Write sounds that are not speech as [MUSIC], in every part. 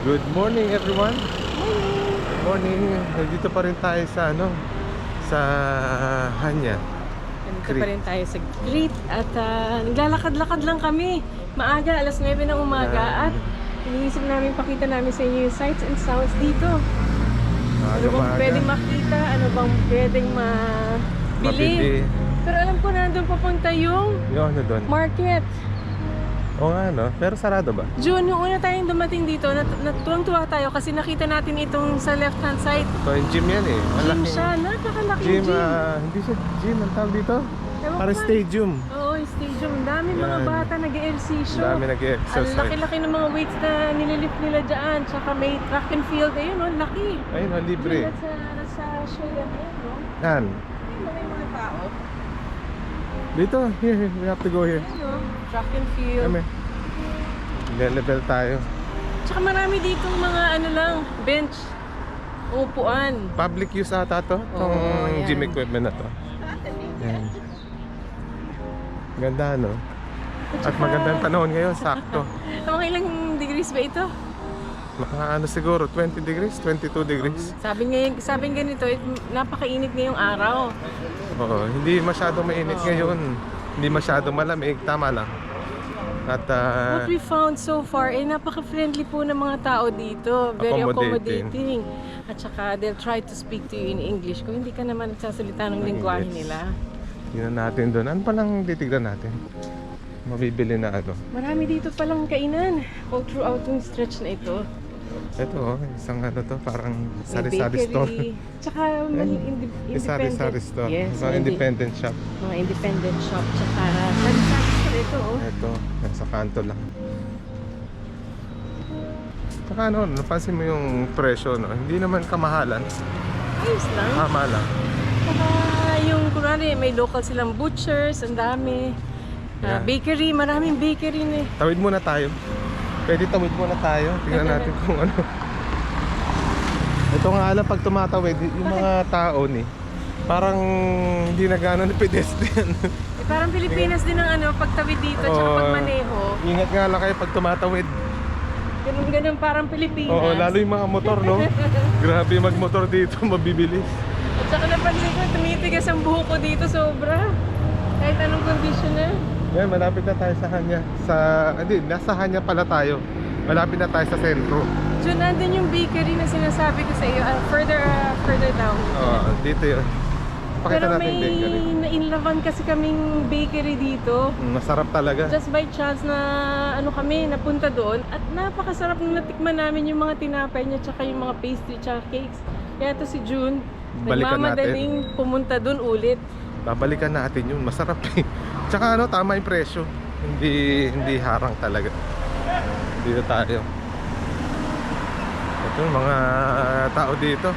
Good morning everyone. Good morning. Nandito pa rin tayo sa ano sa Hanya. Nandito Crete. pa rin tayo sa Crete at ah, naglalakad-lakad lang kami. Maaga, alas 9 ng umaga at iniisip namin pakita namin sa inyo yung sights and sounds dito. Ano bang pwedeng makita? Ano bang pwedeng mabili? Mabili. Pero alam ko na doon papunta yung Yung ano doon? market. Oo nga no. Pero sarado ba? June, yung una tayong dumating dito, nat natuwang-tuwa tayo kasi nakita natin itong sa left-hand side. Ito yung gym yan eh. Gym Malaki. siya, napakalaking Gym, gym. ah, hindi siya gym. Ang tawag dito? Ewan Para ko. stadium. Oo, yung stadium. Ang daming mga Yan. bata nag-ehersisyo. Ang dami Ang nag-exercise. laki-laki ng mga weights na nililift nila dyan. Tsaka may track and field. Ayun, oh, laki. Ayun, oh, libre. Nasa, nasa show yan, yan, no? Yan. Ayun, may mga tao. Dito. Here, here. We have to go here. Ayun, oh, track and field. Kami. level tayo. Tsaka marami ditong mga ano lang, bench. Upuan. Public use ata to. Itong Oo, yan. gym equipment na to. Yan. Ganda no? At magandang panahon ngayon, sakto. [LAUGHS] Mga ilang degrees ba ito? Mga ano siguro, 20 degrees, 22 degrees. Sabi ngayon, sabi ganito, eh, napakainit ngayong araw. Oo, hindi masyadong mainit ngayon. Hindi masyadong malamig, tama lang. At ah, What we found so far, eh napaka-friendly po ng mga tao dito. Very Accommodating. accommodating. At saka they'll try to speak to you in English kung hindi ka naman nagsasalita ng Ng lingwahe English. nila. tingnan natin doon. Ano palang titignan natin? Mabibili na ano. Marami dito palang kainan all throughout yung stretch na ito. Ito oh, isang ano to, parang sari-sari store. Tsaka May independent. sari-sari store. Yes, indi- independent shop. mga independent shop. Tsaka sari-sari store ito. Oh. Ito, nasa kanto lang. Saka ano, napansin mo yung presyo, no? Hindi naman kamahalan. Ayos lang. Tama lang. Tsaka yung kunwari may local silang butchers, ang dami. Ah, Yeah. bakery, maraming bakery na eh. Tawid muna tayo. Pwede tawid muna tayo. Tingnan [LAUGHS] natin kung ano. Ito nga alam, pag tumatawid, yung mga tao ni, parang hindi na gano'n pedestrian. Eh, parang Pilipinas din ang ano, pagtawid dito, tsaka Oo. pagmaneho. Ingat nga lang kayo pag tumatawid. Ganun ganun parang Pilipinas. Oo, lalo yung mga motor, no? [LAUGHS] Grabe magmotor dito, mabibilis. At saka napansin ko, tumitigas ang buho ko dito sobra. Kahit anong condition na. Ngayon, malapit na tayo sa Hanya. Sa, hindi, nasa Hanya pala tayo. Malapit na tayo sa sentro. So, nandun yung bakery na sinasabi ko sa iyo, ah, further ah, further down. Oo, dito yun. Pakita Pero natin may bakery. nainlaban kasi kaming bakery dito. Mm, Masarap talaga. Just by chance na ano kami, napunta doon at napakasarap nung natikman namin yung mga tinapay niya tsaka yung mga pastry tsaka cakes. Kaya to si June, Balikan nagmamadaling pumunta doon ulit. Babalikan natin yun. Masarap eh. [LAUGHS] Tsaka ano, tama yung presyo. Hindi hindi harang talaga. Dito tayo. Ito, mga tao dito.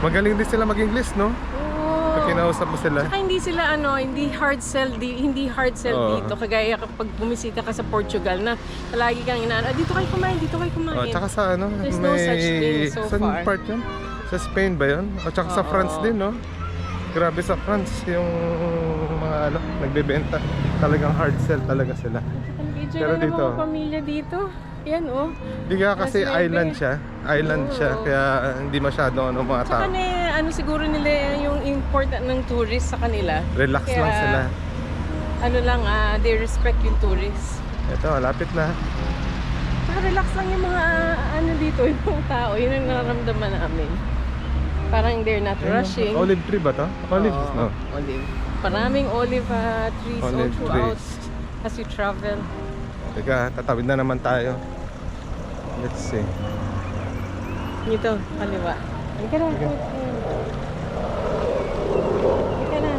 Magaling din sila mag-English, no? Oo. Pag kinausap mo sila. Tsaka hindi sila ano, hindi hard sell di, hindi hard sell Oo. dito kagaya kapag bumisita ka sa Portugal na palagi kang inaano, "Ah, dito kayo kumain, dito kayo kumain. Oh, tsaka sa ano, There's no such thing so saan far. part yun? Sa Spain ba yun? O tsaka sa Oo. France din, no? Grabe sa France yung mga ano, nagbebenta. Talagang hard sell talaga sila. Pero dito- mga pamilya dito. Yan oh. Hindi nga kasi island siya. Island siya, kaya hindi masyadong ano, mga Tsaka tao. na ano siguro nila yung important ng tourist sa kanila. Relax Kaya- lang sila. Ano lang, ah, they respect yung tourists. Ito, malapit na. Saka relax lang yung mga ah, ano dito, yung mga tao. Yun ang nararamdaman namin. Parang they're not rushing. Olive tree ba to? Olive, Oo, no? Olive. Maraming olive ah, trees all Olive throughout trees. as you travel. Teka, tatawid na naman tayo. Let's see. Dito, kaliwa. Halika na. Sige. Halika na.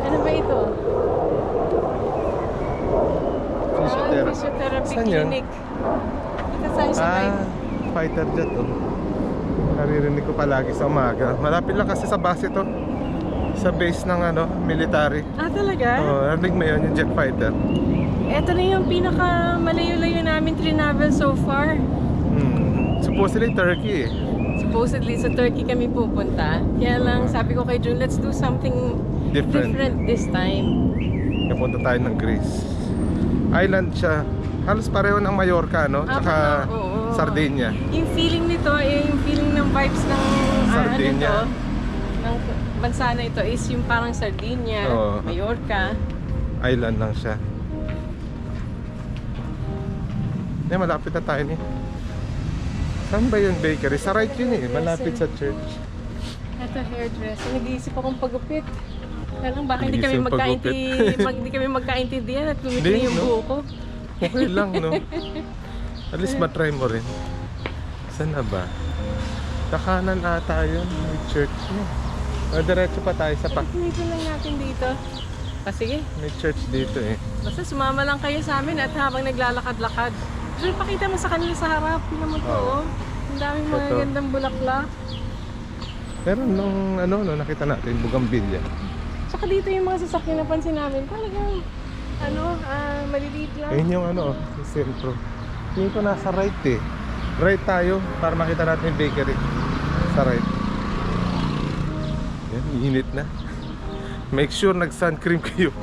Ano ba ito? Ah, Physiotherapy. physiotherapy Saan yun? clinic. Dito tayo sa Ah, fighter jet oh. Naririnig ko palagi sa umaga. Malapit lang kasi sa base to. Sa base ng ano, military. Ah, talaga? Oh, narinig mo yun, yung jet fighter. Ito na yung pinaka malayo-layo namin travel so far. Hmm. Supposedly Turkey eh. Supposedly sa Turkey kami pupunta. Kaya lang sabi ko kay June, let's do something Different. different this time. Napunta tayo ng Greece. Island siya. Halos pareho ng Mallorca, no? Ah, Tsaka oo. Sardinia. Yung feeling nito, eh, yung feeling ng vibes ng Sardinia. ano to, ng bansa na ito is yung parang Sardinia, Oo. Mallorca. Island lang siya. Eh, malapit na tayo ni. Saan ba yung bakery? Sa right yun eh. Malapit sa church. Ito hairdresser. Nag-iisip akong pagupit. Kaya lang baka hindi kami Nag-iisip magkainti, pagupit. mag, hindi kami magkaintindihan at Hindi, lumikli yung no? buho ko. Okay lang, no? [LAUGHS] At least matry mo rin. Saan na ba? Sa kanan ata yun. May church yun. O, diretso pa tayo sa pa. Dito lang natin dito. Ah, sige. May church dito eh. Basta sumama lang kayo sa amin at habang naglalakad-lakad. So, pakita mo sa kanila sa harap. Tingnan mo to, oh. Ang daming mga Ito. gandang bulaklak. Pero nung ano, no, nakita natin, Bugambilya. Tsaka dito yung mga sasakyan na pansin namin. Talagang, ano, ah, maliliit lang. Ayun yung ano, yung sentro. Yung ko nasa right eh. Right tayo para makita natin yung bakery. Sa right. Yan, init na. Make sure nag-sun cream kayo.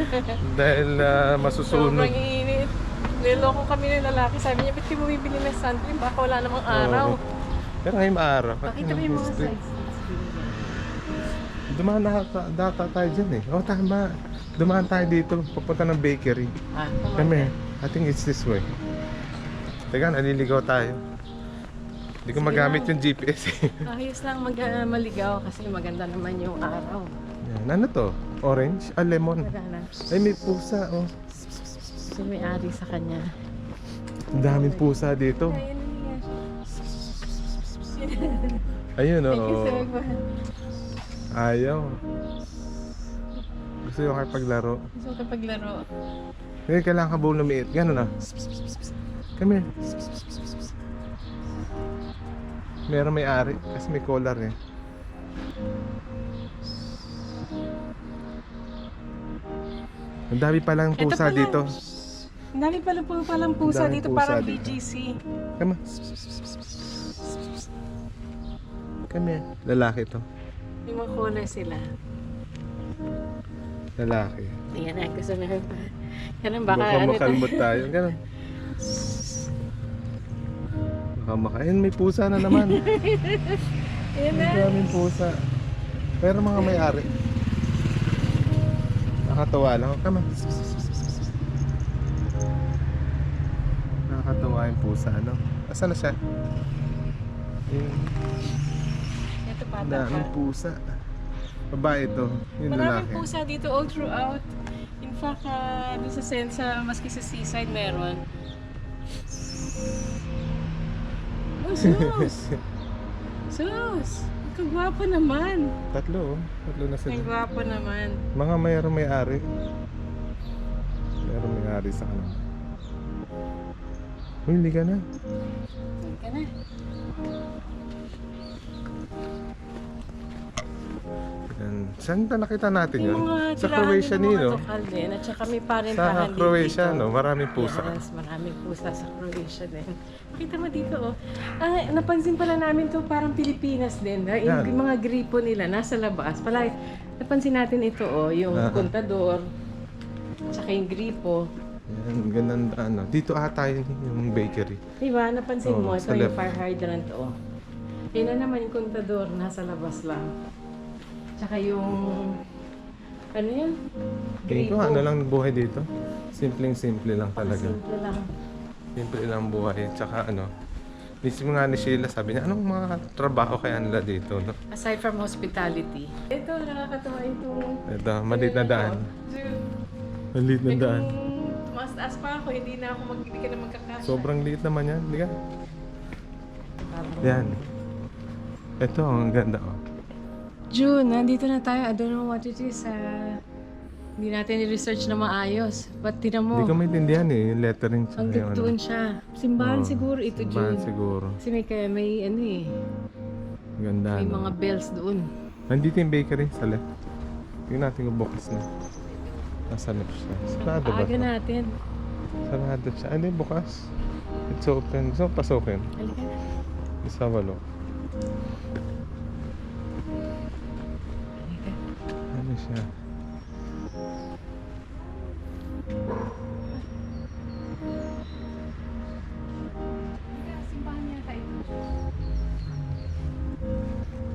[LAUGHS] Dahil ah, masusunog. Sobrang init. Niloko kami ng lalaki. Sabi niya, ba't kayo bumibili ng sunscreen? Baka wala namang araw. Oo. Pero ngayon maaraw. Pakita mo yung mga size. Dumaan na ta- data tayo dyan eh. Oh, tama. Dumaan tayo dito. Papunta ng bakery. Ah, Kami, I think it's this way. Teka, naliligaw tayo. Hindi ko Sige magamit lang. yung GPS eh. [LAUGHS] Ayos lang mag, ah, maligaw kasi maganda naman yung araw. Yan. Ano to? Orange? Ah, lemon. Ay, may pusa. Oh. So may ari sa kanya. Ang daming pusa dito. Ayun. Ayun, Thank you so oh. much. Ayaw. Gusto yung paglaro. Gusto ko paglaro. Ngayon, kailangan ka buong lumiit. Gano'n na. Come here. Meron may ari. Kasi may collar eh. Ang dami palang pusa pala. dito. Ang dami pala po palang pusa dito, pusa parang dito. BGC. Come on. Come here. Lalaki to. Yung mga color sila. Lalaki. Ayan na, gusto na pa. Ganun baka Baka ano makalmot tayo. Ganun. Baka maka... Ayun, may pusa na naman. Ayan na. Ang daming pusa. Pero mga may-ari. Nakakatawa lang. Come on. Nakakatawa yung pusa, ano? Asan na siya? Yung Ito pa. daming pusa. Babae ito. Yung Maraming lalaki. pusa dito all throughout. In fact, uh, doon sa Sensa, maski sa seaside meron. Sus! [LAUGHS] sus! Kagwapo naman. Tatlo, oh. Tatlo na sila. gwapo naman. Mga mayroong may-ari. Mayroong may-ari sa kanila. Uy, hindi ka na. Diyan ka na. Yan. Saan ba nakita natin yun? Mga Sa Croatia ni, no? din. At saka may Sa parentahan din Croatia, dito. no? Maraming pusa. Yes, maraming pusa sa Croatia din. Kita mo dito, oh. Ah, napansin pala namin to parang Pilipinas din. Ah, Yung Yan. mga gripo nila nasa labas. Pala, napansin natin ito, oh. Yung Aha. kontador. Tsaka yung gripo. Yan, ganun ano. Dito ata yun yung bakery. Diba? Napansin Oo, mo, ito sa yung left. fire hydrant, oh. Yun na naman yung kontador, nasa labas lang. Tsaka yung... Ano yan? Tingin ko, ano lang buhay dito? Simpleng-simple lang talaga. Simple lang. Simple lang buhay. Tsaka ano, Mismo nga ni Sheila, sabi niya, anong mga trabaho kaya nila dito, no? Aside from hospitality. Ito, nakakatawa itong... Ito, maliit na daan. Maliit na daan. Mas taas pa ako, hindi na ako mag, hindi ka na magkakasya. Sobrang liit naman yan. Hindi ka? Yan. Ito, ang ganda, oh. June, nandito na tayo. I don't know what it is. ah. hindi natin i-research na maayos. Ba't tinan mo? Hindi ko maintindihan eh, yung lettering sa Hanggang yung doon siya. Simbahan Oo, siguro ito, simbahan June. siguro. Kasi may, kaya may ano eh. Ganda, May no? mga bells doon. Nandito yung bakery sa left. Tingnan natin kung bukas na. Nasa left siya. Sarado ba? Aga natin. Sarado siya. Ano yung bukas? It's open. So, pasukin. Halika na. Isa walo. siya.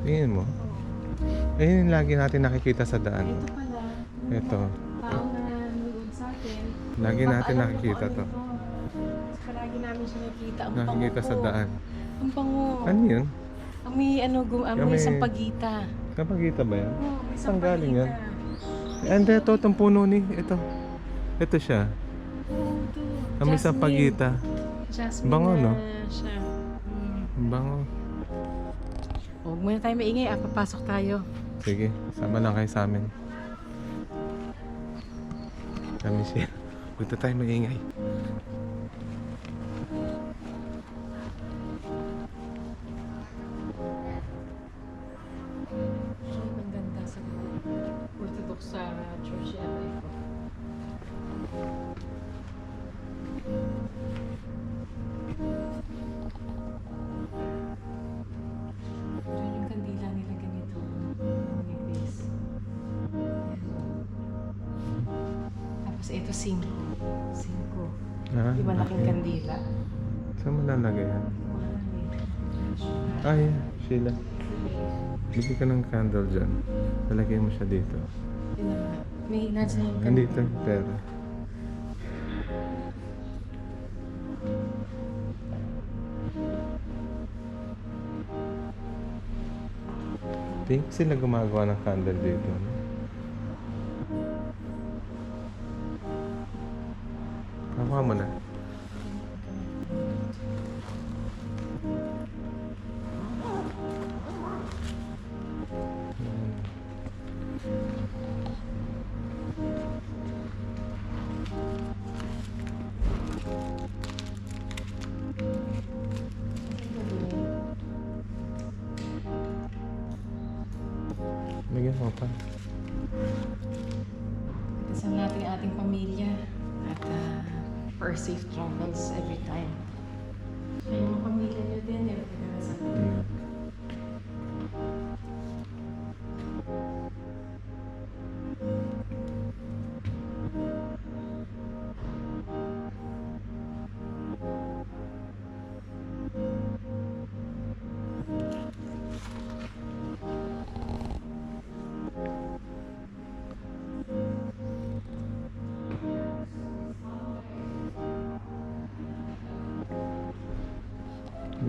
Tingin mo? Ayun yung lagi natin nakikita sa daan. Ito pala. Ito. Tao na nanonood. Lagi natin nakikita to. Ano lagi namin siya nakikita. Ang Nakikita sa daan. Ang pango. Ano yun? Ang may ano, gum- ang may Kami- sampagita. Kapagita ba yan? Oo, may Saan galing yan? Hindi, ito, itong puno ni. Ito. Ito siya. Oo, ito. Ang may Jasmine. sampagita. Jasmine Bango, na no? siya. Mm. Ang bango. Huwag muna tayo maingay. Ah, papasok tayo. Sige, sama lang kayo sa amin. Kami siya. Huwag na tayo maingay. Ito, cinco. Cinco. Ah, Yung malaking okay. kandila. Saan mo lalagay yan? Ah, yeah. Sheila. Bili ka ng candle dyan. Lalagay mo siya dito. Yun na nga. May nandiyan yung Nandito kandila. yung pera. Think sila gumagawa ng candle dito. No? Bigyan mo pa. Kasama natin ang ating pamilya at ah, for safe travels every time. Ay, yung pamilya nyo din, eh, pinag sa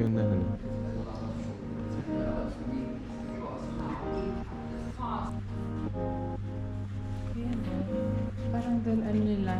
Mm. Ganda ano. Parang doon ano nila,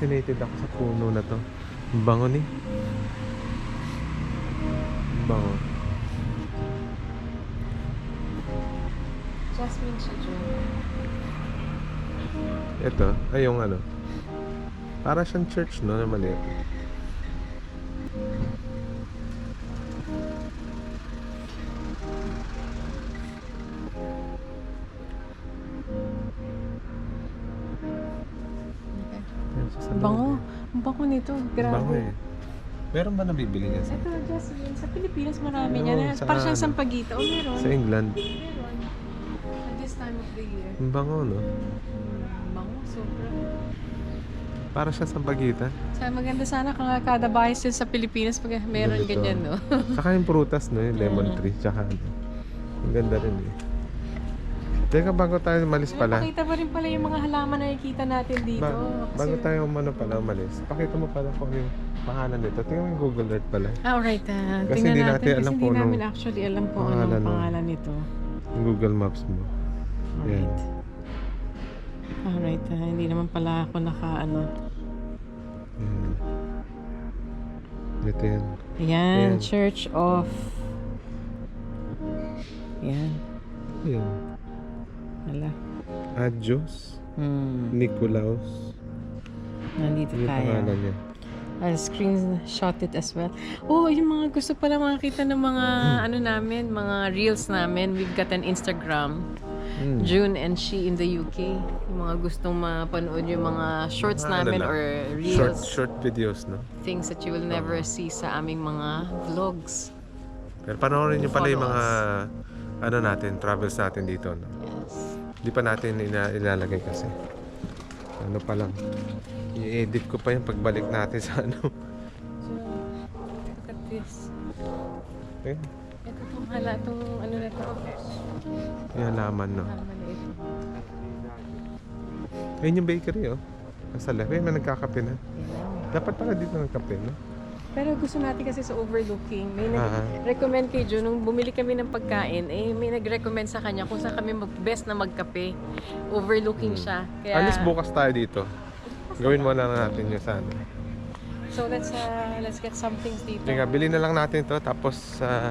fascinated ako sa puno na to. Ang Bango ni. Ang Bango. Jasmine siya. Ito, ay yung ano. Para siyang church, no? Na maliit. Grabe. Bango eh. Meron ba nabibili niya sa, Ito, Jasmine. Sa Pilipinas marami Oo, niya. sa Parang siyang ano? sampagita. Oh, meron. sa England? Meron. At this time of the year. Ang bango, no? Hmm, bango, sobra. Para siya sa bagita. Sa maganda sana kung kada bahay din sa Pilipinas pag meron Ganito. ganyan, no? Saka yung prutas, no? Yung [LAUGHS] lemon Mm. tree. Tsaka ano. Ang ganda rin eh. Teka, bago tayo umalis pala. Pakita mo rin pala yung mga halaman na nakikita natin dito. Ba- Kasi- bago tayo umano pala umalis, pakita mo pala kung ano yung pangalan nito. Tingnan mo yung Google Earth pala. Ah, alright. ah. Kasi tingnan hindi natin, natin alam kasi kung hindi namin anong actually alam kung pangalan anong nun. pangalan nito. Yung Google Maps mo. Yan. Alright. Alright. ah, hindi naman pala ako naka ano. Yan. Ito yan. Ayan, Ayan. Church of... Ayan. Yan. Wala. Adjos. Hmm. Nicolaus. Nandito Yung tayo. pangalan niya. I'll screenshot it as well. Oh, yung mga gusto pala makakita ng mga Hmm. ano namin, mga reels namin. We've got an Instagram. Mm. June and she in the UK. Yung mga gustong mapanood yung mga shorts ano namin lang, or Short, reels. short videos, no? Things that you will never see sa aming mga vlogs. Pero panoorin niyo pala yung mga ano natin, travels natin dito, no? Hindi pa natin ina ilalagay kasi. Ano pa lang. I-edit ko pa yung pagbalik natin sa ano. So, look at this. Eh, Ito tong hala, tong ano na to. yung halaman, no? Halaman na ito. Ayun yung bakery, oh. Nasa left. Eh, may nagkakape na. Dapat pala dito nagkape, no? Pero gusto natin kasi sa overlooking. May nag-recommend kay Jun, nung bumili kami ng pagkain, eh may nag-recommend sa kanya kung saan kami mag best na magkape. Overlooking siya. Kaya, Alis bukas tayo dito. Gawin mo na natin yung sa ano. So let's uh, let's get some things dito. Sige, bili na lang natin to tapos ah,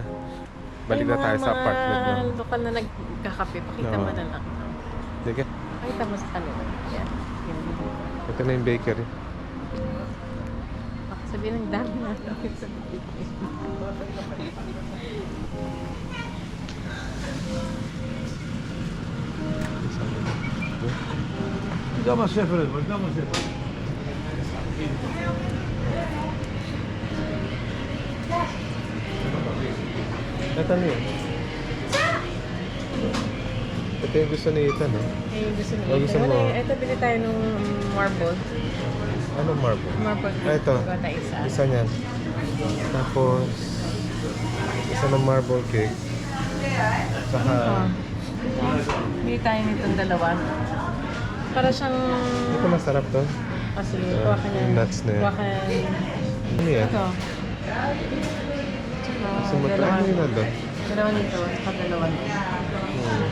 balik May na tayo sa apartment, no? Mga lokal na nagkakape. Pakita Oo. mo na lang. Sige, Pakita mo sa kanila. Yan. ito na yung bakery. Sabihin ng dami na. Kama sefer var, kama sefer. Ito na yun. Ito yung gusto ni Ethan, no? Eh, yung gusto mo? eh, Ito, bili tayo ng marble. Anong marble? Marble. Ah, ito. Isa. Isa niyan. Tapos, isa ng marble cake. Saka. Bili tayo nitong dalawa. Para siyang... ito masarap to. Kasi, Ah, kuha ka na. yung nuts na yan. Kuha ka na. Ano yan? Ito. Gusto mo dalawa. yun doon? Dalawa nito. Saka dalawa nito. Hmm.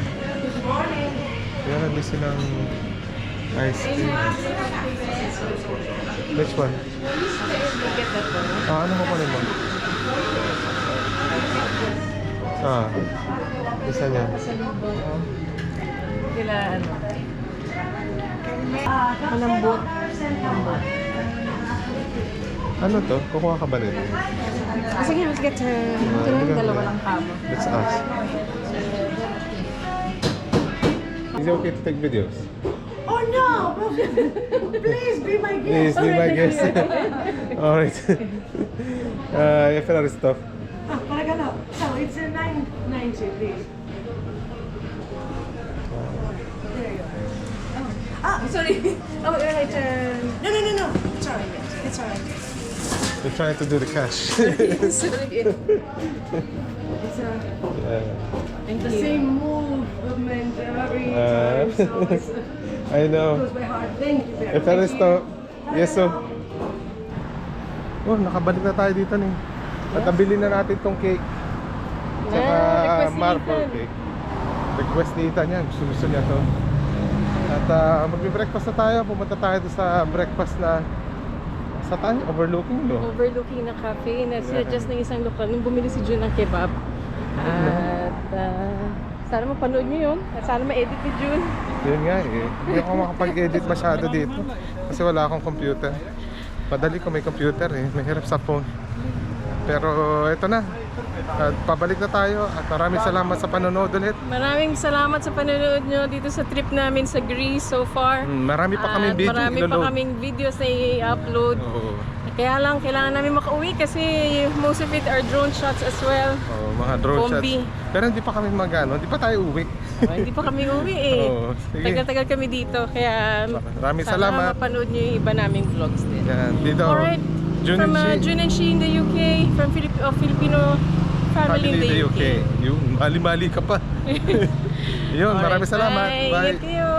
Kaya nabili silang ice cream. Which one? That. Ah, ano ko pa mo? Ah, isa niya. Kila ano. Malambot. Malambot. Ano to? Kukuha ka ba nito? Sige, let's get her. Ito na yung dalawa lang kamo. Let's ask. Is it okay to take videos? Oh no! Please be my Please, be my guest. [LAUGHS] Alright. uh, jag får stuff. Ah, paragano. So it's a 990 please. There you are. Ah, sorry. [LAUGHS] Oh, right. Uh, no, no, no, no. It's alright. It's alright. We're trying to do the cash. [LAUGHS] Sorry. It's uh, yeah. the same movement every time. So it's, uh, I know. goes by heart. Thank you very. Yes, so. Oh, nakabalik na tayo dito ni. At nabili na natin tong cake. Tsaka Ah, marble cake. Request ni Ethan yan. Gusto, gusto niya to. At uh, magbe-breakfast na tayo. Pumunta tayo sa breakfast na sa tayo, overlooking, no? Overlooking na cafe na suggest ng isang lokal nung bumili si Jun ng kebab. At uh, sana mapanood niyo yun. At sana ma-edit ni Jun. Yun nga eh. Hindi ako makapag-edit masyado dito. Kasi wala akong computer. Padali ko may computer eh. Mahirap sa phone. Pero ito na. At pabalik na tayo. At maraming salamat sa panonood ulit. Maraming salamat sa panonood nyo dito sa trip namin sa Greece so far. Mm, Marami pa kaming video Marami pa kaming videos na i-upload. Oo. Kaya lang, kailangan namin makauwi kasi most of it are drone shots as well. Oh, mga drone Combi. shots. Pero hindi pa kami magano, hindi pa tayo uwi. Oh, hindi pa kami uwi eh. [LAUGHS] Sige. Tagal-tagal kami dito. Kaya Maraming sana salamat. mapanood nyo yung iba naming vlogs din. Yan, dito. Alright, Jun from uh, Shi. Jun and Shi in the UK, from Filip- uh, Filipino family, in the UK. Yun, mali-mali ka pa. [LAUGHS] Yun, Alright, maraming salamat. Bye. Bye. Ingat kayo.